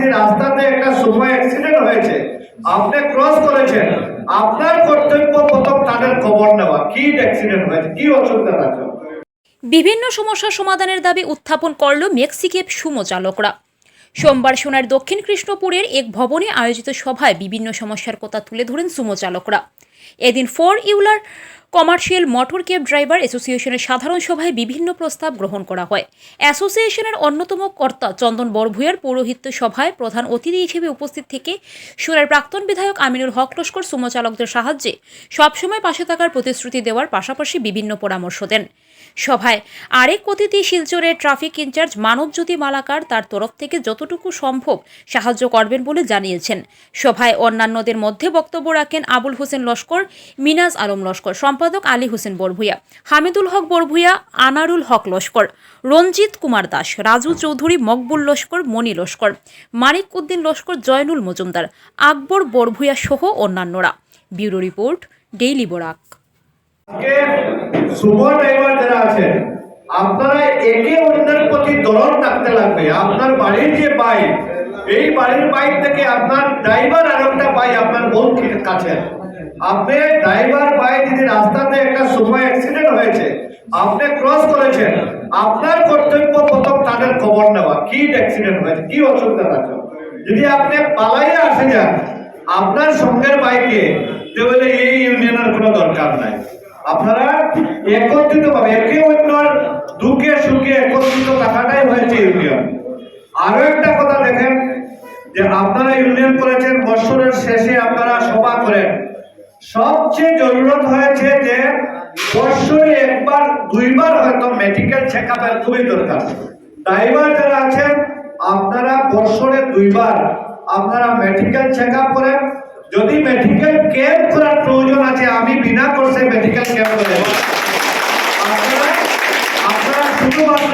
যদি রাস্তাতে একটা সময় অ্যাক্সিডেন্ট হয়েছে। আপনি ক্রস করেছেন। আপনার কর্তব্য প্রথম তাদের খবর নেওয়া। কি অ্যাক্সিডেন্ট হয়েছে? কি অসুবিধা আছে? বিভিন্ন সমস্যা সমাধানের দাবি উত্থাপন করল মেক্সিকেপ সুমো চালকরা সোমবার সোনার দক্ষিণ কৃষ্ণপুরের এক ভবনে আয়োজিত সভায় বিভিন্ন সমস্যার কথা তুলে ধরেন সুমো চালকরা এদিন four wheeler commercial motor cab driver অ্যাসোসিয়েশনের সাধারণ সভায় বিভিন্ন প্রস্তাব গ্রহণ করা হয়। অ্যাসোসিয়েশনের অন্যতম কর্তা চন্দন বরভূয়ার পৌরোহিত্য সভায় প্রধান অতিথি হিসেবে উপস্থিত থেকে সুরের প্রাক্তন বিধায়ক আমিনুল হক লস্কর সুমো চালকদের সাহায্যে সবসময় পাশে থাকার প্রতিশ্রুতি দেওয়ার পাশাপাশি বিভিন্ন পরামর্শ দেন। সভায় আরেক অতিথি শিলচরের ট্রাফিক ইনচার্জ মানবজ্যোতি মালাকার তার তরফ থেকে যতটুকু সম্ভব সাহায্য করবেন বলে জানিয়েছেন। সভায় অন্যান্যদের মধ্যে বক্তব্য রাখেন আবুল হোসেন লস্কর, মিনাজ আলম লস্কর, সম্পাদক আলী হোসেন বরভুইয়া, হামিদুল হক বরভুইয়া, আনারুল হক লস্কর, রঞ্জিত কুমার দাস, রাজু চৌধুরী, মকবুল লস্কর, মণি লস্কর, মানিক উদ্দিন লস্কর, জয়নুল মজুমদার, আকবর বরভুইয়া সহ অন্যান্যরা। Bureau report, daily Barak. আজকে সুপার ড্রাইভার যারা আছেন, আপনারা একে অন্যের প্রতি দরদ রাখতে লাগবে। আপনার বাড়ির যে বাইক এই বাড়ির বাইক থেকে আপনার ড্রাইভার আর একটা বাইক আপনার বোন কাছে। আপনি ড্রাইভার বাইক যদি রাস্তাতে একটা সময় অ্যাক্সিডেন্ট হয়েছে, আপনি ক্রস করেছেন, আপনার কর্তব্য প্রথম তাদের খবর নেওয়া, কি অ্যাক্সিডেন্ট হয়েছে, কি অসুবিধা আছে। যদি আপনি পালাইয়ে আসে যান, আপনার সঙ্গের বাইকে, তাহলে এই ইউনিয়নের কোনো দরকার নাই। আপনারা একত্রিত ভাবে, একে অন্যর দুঃখে, সুখে একত্রিত থাকাটাই হয়েছে ইউনিয়ন আরও একটা কথা দেখেন, যে আপনারা ইউনিয়ন করেছেন বছরের শেষে আপনারা সভা করেন। সবচেয়ে জরুরত হয়েছে যে বছরে একবার, দুইবার হয়তো মেডিকেল চেক আপের খুবই দরকার। ড্রাইভার যারা আছেন, আপনারা বছরে দুইবার আপনারা মেডিকেল চেক আপ করেন। যদি মেডিকেল ক্যাম্প করার প্রয়োজন আছে, আমি বিনা কোর্সে করে আপনারা শুধুমাত্র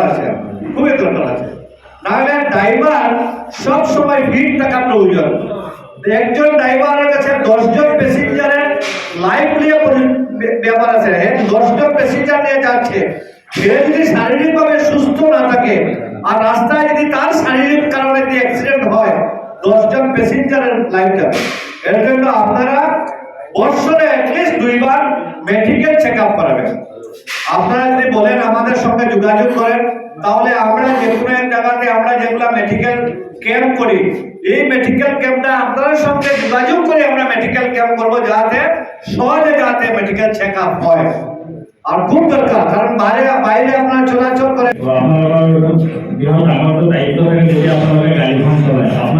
আছে খুবই দরকার আছে। নাহলে যদি শারীরিকভাবে সুস্থ না থাকে আর রাস্তায় যদি তার শারীরিক কারণে যদি অ্যাক্সিডেন্ট হয়, দশজন প্যাসেঞ্জারের লাইফ যাবে। এর জন্য আপনারা বছরে অ্যাটলিস্ট দুইবার মেডিকেল চেক আপ করাবেন। আপনারা যদি বলেন আমাদের সঙ্গে যোগাযোগ করেন, তাহলে আমরা যে এক জায়গাতে আমরা যেগুলো মেডিকেল ক্যাম্প করি, এই মেডিকেল ক্যাম্পটা আপনাদের সঙ্গে যোগাযোগ করে আমরা মেডিকেল ক্যাম্প করব যাতে সহজে যাতে মেডিকেল চেক আপ হয়। আর খুব দরকার, কারণ বাইরে বাইরে আপনারা চলাচল করে আমাৰতো দায়িত্ব থাকে যেতিয়া আপোনালোকে গাড়ীখন চলায় আপোনাৰ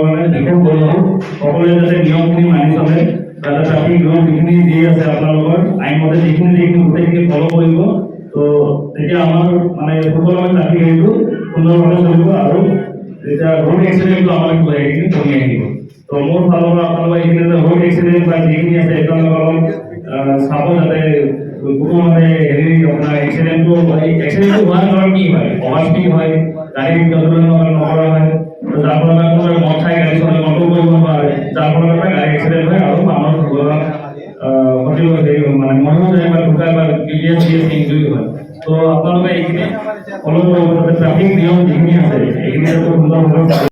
আপোনালোকৰ মানে বিশেষ অনুৰোধ যাতে নিয়মখিনি মানি চলে যাতে ট্ৰাফিক নিয়ম যিখিনি দি আছে আপোনালোকৰ, আইনমতে যিখিনি যিখিনি গোটেইখিনি ফ'ল' কৰিব। তো তেতিয়া আমাৰ মানে সুকলমে ট্ৰাফিক হেৰিটো সুন্দৰভাৱে চলিব আৰু তেতিয়া ৰোড এক্সিডেণ্টটো আমাৰ সেইখিনি কমি আহিব। তো মোৰ ফালৰ পৰা আপোনালোকে এইখিনি ৰোড এক্সিডেণ্ট বা যিখিনি আছে এইবিলাক অলপ চাব যাতে কোনো মানে হেৰি আপোনাৰ এক্সিডেণ্টটো এক্সিডেণ্টটো হোৱাৰ কাৰণ কি হয়? অভাৰ স্পীড হয় গাড়ী যত্ন নকৰা হয় তো যাৰ ফলত আপোনাৰ মদ খাই গাড়ী চলাই কণ্ট্ৰল কৰিব নোৱাৰে যাৰ ফলত আপোনাৰ গাড়ী এক্সিডেণ্ট হয় আৰু মানুহৰ জীৱনত ক্ষতি হেৰি মানে মৰিও যায় বা ঢুকাই বা ক্লিয়াৰ চিৰিয়াছ ইঞ্জুৰি হয় তো আপোনালোকে এইখিনি ফল' কৰিব যাতে ট্ৰাফিক নিয়ম যিখিনি